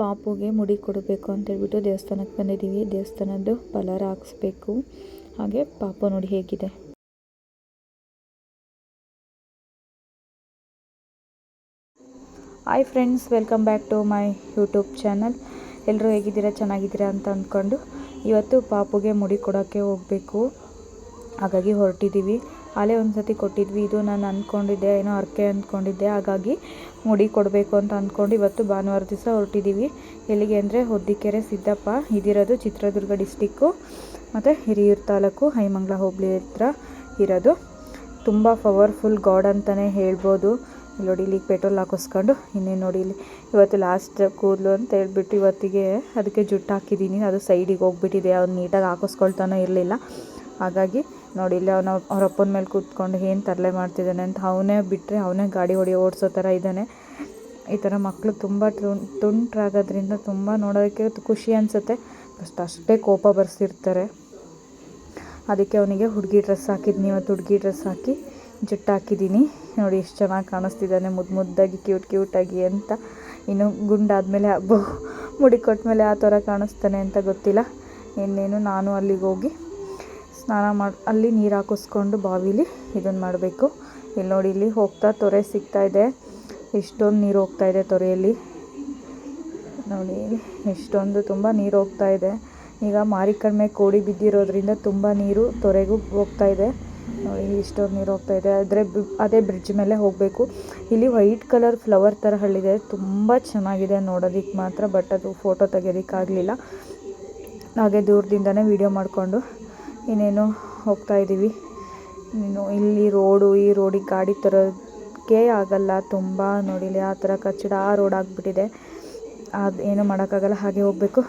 ಪಾಪುಗೆ ಮುಡಿ ಕೊಡಬೇಕು ಅಂತ ಹೇಳ್ಬಿಟ್ಟು ದೇವಸ್ಥಾನಕ್ಕೆ ಬಂದಿದ್ದೀವಿ. ದೇವಸ್ಥಾನದ್ದು ಪಲಾರ ಹಾಕ್ಸ್ಬೇಕು. ಹಾಗೆ ಪಾಪು ನೋಡಿ ಹೇಗಿದೆ. Hi friends welcome back to my YouTube channel ಎಲ್ಲರೂ ಹೇಗಿದ್ದೀರಾ, ಚೆನ್ನಾಗಿದ್ದೀರಾ ಅಂತ ಅಂದ್ಕೊಂಡು ಇವತ್ತು ಪಾಪುಗೆ ಮುಡಿ ಕೊಡೋಕ್ಕೆ ಹೋಗಬೇಕು. ಹಾಗಾಗಿ ಹೊರಟಿದ್ದೀವಿ. ಅಲ್ಲೇ ಒಂದು ಸತಿ ಕೊಟ್ಟಿದ್ವಿ. ಇದು ನಾನು ಅಂದ್ಕೊಂಡಿದ್ದೆ ಏನೋ ಹರಕೆ ಅಂದ್ಕೊಂಡಿದ್ದೆ ಹಾಗಾಗಿ ಮುಡಿ ಕೊಡಬೇಕು ಅಂತ ಅಂದ್ಕೊಂಡು ಇವತ್ತು ಭಾನುವಾರ ದಿವಸ ಹೊರಟಿದ್ದೀವಿ ಎಲ್ಲಿಗೆ ಅಂದರೆ ಹೊದ್ದಿಕೆರೆ ಸಿದ್ದಪ್ಪ ಇದಿರೋದು ಚಿತ್ರದುರ್ಗ ಡಿಸ್ಟಿಕ್ಕು ಮತ್ತು ಹಿರಿಯೂರು ತಾಲೂಕು ಹೈಮಂಗ್ಲ ಹೋಬಳಿ ಹತ್ರ ಇರೋದು. ತುಂಬ ಪವರ್ಫುಲ್ ಗಾಡ್ ಅಂತಲೇ ಹೇಳ್ಬೋದು. ನೋಡಿ, ಇಲ್ಲಿಗೆ ಪೆಟ್ರೋಲ್ ಹಾಕಿಸ್ಕೊಂಡು ಇನ್ನೇನು ನೋಡಿ ಇಲ್ಲಿ. ಇವತ್ತು ಲಾಸ್ಟ್ ಕೂದಲು ಅಂತ ಹೇಳ್ಬಿಟ್ಟು ಇವತ್ತಿಗೆ ಅದಕ್ಕೆ ಜುಟ್ಟು ಹಾಕಿದ್ದೀನಿ ಅದು ಸೈಡಿಗೆ ಹೋಗ್ಬಿಟ್ಟಿದೆ. ಅವ್ನು ನೀಟಾಗಿ ಹಾಕಿಸ್ಕೊಳ್ತಾನೋ ಇರಲಿಲ್ಲ. ಹಾಗಾಗಿ ನೋಡಿ, ಇಲ್ಲಿ, ಅವನು ಅವರಪ್ಪನ ಮೇಲೆ ಕೂತ್ಕೊಂಡು ಏನು ತರಲೆ ಮಾಡ್ತಿದ್ದಾನೆ ಅಂತ ಅವನೇ ಬಿಟ್ಟರೆ ಅವನೇ ಗಾಡಿ ಹೊಡಿ ಓಡಿಸೋ ಥರ ಇದ್ದಾನೆ. ಈ ಥರ ಮಕ್ಕಳು ತುಂಬ ತುಂಟ್ ತುಂಟ್ರಾಗೋದ್ರಿಂದ ತುಂಬ ನೋಡೋದಕ್ಕೆ ಖುಷಿ ಅನಿಸುತ್ತೆ. ಫಸ್ಟ್ ಅಷ್ಟೇ ಕೋಪ ಬರ್ಸಿರ್ತಾರೆ. ಅದಕ್ಕೆ ಅವನಿಗೆ ಹುಡುಗಿ ಡ್ರೆಸ್ ಹಾಕಿದ್ನಿ ಇವತ್ತು ಹುಡುಗಿ ಡ್ರೆಸ್ ಹಾಕಿ ಜುಟ್ಟು ಹಾಕಿದ್ದೀನಿ ನೋಡಿ, ಎಷ್ಟು ಚೆನ್ನಾಗಿ ಕಾಣಿಸ್ತಿದ್ದಾನೆ ಮುದ್ದು ಮುದ್ದಾಗಿ, ಕ್ಯೂಟ್ ಕ್ಯೂಟಾಗಿ ಅಂತ. ಇನ್ನು ಗುಂಡಾದಮೇಲೆ ಹಬ್ಬ ಮುಡಿ ಕೊಟ್ಮೇಲೆ ಆ ಥರ ಕಾಣಿಸ್ತಾನೆ ಅಂತ ಗೊತ್ತಿಲ್ಲ. ಇನ್ನೇನು ನಾನು ಅಲ್ಲಿಗೆ ಹೋಗಿ ಸ್ನಾನ ಮಾಡಿ, ಅಲ್ಲಿ ನೀರು ಹಾಕಿಸ್ಕೊಂಡು ಬಾವಿಲಿ ಇದನ್ನು ಮಾಡಬೇಕು. ಇಲ್ಲಿ ನೋಡಿ, ಇಲ್ಲಿ ಹೋಗ್ತಾ ತೊರೆ ಸಿಗ್ತಾ ಇದೆ. ಇಷ್ಟೊಂದು ನೀರು ಹೋಗ್ತಾ ಇದೆ ತೊರೆಯಲ್ಲಿ. ನೋಡಿ ಇಷ್ಟೊಂದು ತುಂಬ ನೀರು ಹೋಗ್ತಾ ಇದೆ. ಈಗ ಮಾರಿ ಕೋಡಿ ಬಿದ್ದಿರೋದ್ರಿಂದ ತುಂಬ ನೀರು ತೊರೆಗೂ ಹೋಗ್ತಾ ಇದೆ. ನೋಡಿ, ಇಷ್ಟೊಂದು ನೀರು ಹೋಗ್ತಾ ಇದೆ. ಆದರೆ ಅದೇ ಬ್ರಿಡ್ಜ್ ಮೇಲೆ ಹೋಗಬೇಕು. ಇಲ್ಲಿ ವೈಟ್ ಕಲರ್ ಫ್ಲವರ್ ಥರ ಹಳ್ಳಿದೆ. ತುಂಬ ಚೆನ್ನಾಗಿದೆ ನೋಡೋದಕ್ಕೆ ಮಾತ್ರ, ಬಟ್ ಅದು ಫೋಟೋ ತೆಗಿಯೋದಕ್ಕಾಗಲಿಲ್ಲ ಹಾಗೆ ದೂರದಿಂದನೇ ವೀಡಿಯೋ ಮಾಡಿಕೊಂಡು ಇನ್ನೇನು ಹೋಗ್ತಾ ಇದ್ದೀವಿ ಇನ್ನು ಇಲ್ಲಿ ರೋಡು ಈ ರೋಡಿಗೆ ಗಾಡಿ ತರೋಕ್ಕೆ ಆಗಲ್ಲ. ತುಂಬ ನೋಡಿಲಿ ಆ ಥರ ಕಚ್ಚಡ ಆ ರೋಡ್ ಆಗಿಬಿಟ್ಟಿದೆ. ಅದು ಏನೂ ಮಾಡೋಕ್ಕಾಗಲ್ಲ, ಹಾಗೆ ಹೋಗಬೇಕು.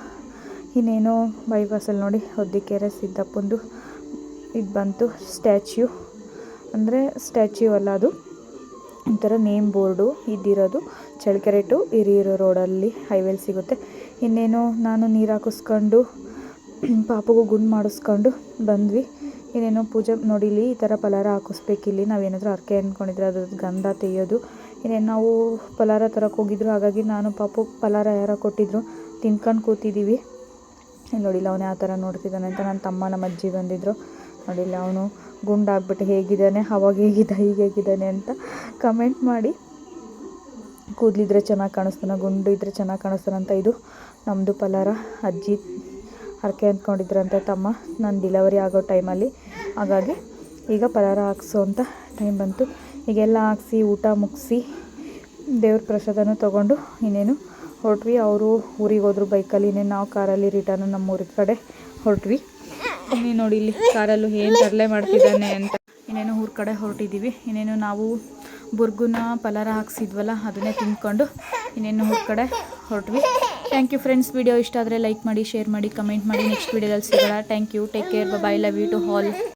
ಇನ್ನೇನು ಬೈಪಾಸಲ್ಲಿ ನೋಡಿ, ಹೊದ್ದಿಕೆರೆ, ಸಿದ್ದಪ್ಪಂದು ಇದು ಬಂತು, ಸ್ಟ್ಯಾಚ್ಯೂ. ಅಂದರೆ ಸ್ಟ್ಯಾಚ್ಯೂ ಅಲ್ಲ ಅದು. ಒಂಥರ ನೇಮ್ ಬೋರ್ಡು ಇದ್ದಿರೋದು. ಚಳ್ಳಕೆರೆ ಟು ಹಿರಿಯೂರು ರೋಡಲ್ಲಿ ಹೈವೇಲಿ ಸಿಗುತ್ತೆ. ಇನ್ನೇನು ನಾನು ನೀರು ಹಾಕಿಸ್ಕೊಂಡು ಪಾಪಗೂ ಗುಂಡು ಮಾಡಿಸ್ಕೊಂಡು ಬಂದ್ವಿ. ಇನ್ನೇನೋ ಪೂಜೆ ನೋಡಿ ಇಲ್ಲಿ ಈ ಥರ ಪಲಾರ ಹಾಕಿಸ್ಬೇಕಿಲ್ಲಿ ನಾವೇನಾದರೂ ಅರ್ಕೆ ಅಂದ್ಕೊಂಡಿದ್ರೆ ಅದ್ರದ್ದು ಗಂಧ ತೆಗೆಯೋದು. ಇನ್ನೇನು ನಾವು ಪಲಾರ ತರಕ್ಕೆ ಹೋಗಿದ್ರು, ಹಾಗಾಗಿ ನಾನು ಪಾಪು ಪಲಾರ ಯಾರೋ ಕೊಟ್ಟಿದ್ರು. ತಿನ್ಕೊಂಡು ಕೂತಿದ್ದೀವಿ ನೋಡಿಲ್ಲ ಅವನು ಯಾವ ಥರ ನೋಡ್ತಿದ್ದಾನೆ ಅಂತ. ನನ್ನ ತಮ್ಮ ನಮ್ಮ ಅಜ್ಜಿ ಬಂದಿದ್ರು. ನೋಡಿಲ್ಲ ಅವನು ಗುಂಡಾಗ್ಬಿಟ್ಟು ಹೇಗಿದ್ದಾನೆ, ಅವಾಗ ಹೇಗಿದ್ದ ಈಗ ಹೇಗಿದ್ದಾನೆ ಅಂತ ಕಮೆಂಟ್ ಮಾಡಿ. ಕೂದಲಿದ್ರೆ ಚೆನ್ನಾಗಿ ಕಾಣಿಸ್ತಾನೆ ಗುಂಡು ಇದ್ದರೆ ಚೆನ್ನಾಗಿ ಕಾಣಿಸ್ತಾನೆ ಅಂತ ಇದು ನಮ್ಮದು ಪಲಾರ. ಅಜ್ಜಿ ಹರಕೆ ಅಂದ್ಕೊಂಡಿದ್ರಂತೆ ತಮ್ಮ. ನಾನು ಡಿಲವರಿ ಆಗೋ ಟೈಮಲ್ಲಿ ಹಾಗಾಗಿ ಈಗ ಪದಾರ ಹಾಕ್ಸೋ ಅಂತ ಟೈಮ್ ಬಂತು. ಈಗೆಲ್ಲ ಹಾಕ್ಸಿ, ಊಟ ಮುಗಿಸಿ, ದೇವ್ರ ಪ್ರಸಾದನೂ ತೊಗೊಂಡು ಇನ್ನೇನು ಹೊರಟ್ವಿ. ಅವರು ಊರಿಗೆ ಹೋದ್ರು ಬೈಕಲ್ಲಿ ಇನ್ನೇನು ನಾವು ಕಾರಲ್ಲಿ ರಿಟರ್ನ್ ನಮ್ಮ ಊರ ಕಡೆ ಹೊರಟ್ವಿ. ಇನ್ನೇನು ನೋಡಿ ಇಲ್ಲಿ ಕಾರಲ್ಲೂ ಏನು ತರಲೆ ಮಾಡ್ತಿದ್ದಾನೆ ಅಂತ. ಇನ್ನೇನು ಊರ ಕಡೆ ಹೊರಟಿದ್ದೀವಿ ಇನ್ನೇನು ನಾವು ಬುರ್ಗುನ ಪಲಾರ ಹಾಕ್ಸಿದ್ವಲ್ಲ, ಅದನ್ನೇ ತಿಂದ್ಕೊಂಡು ಇನ್ನೇನು ಊರ ಕಡೆ ಹೊರಟ್ವಿ. Thank you friends. ವಿಡಿಯೋ ಇಷ್ಟ ಆದರೆ ಲೈಕ್ ಮಾಡಿ, ಶೇರ್ ಮಾಡಿ, ಕಮೆಂಟ್ ಮಾಡಿ. ನೆಕ್ಸ್ಟ್ ವಿಡಿಯೋದಲ್ಲಿ ಸಿಗೋಣ. Thank you. Take care. Bye love you to all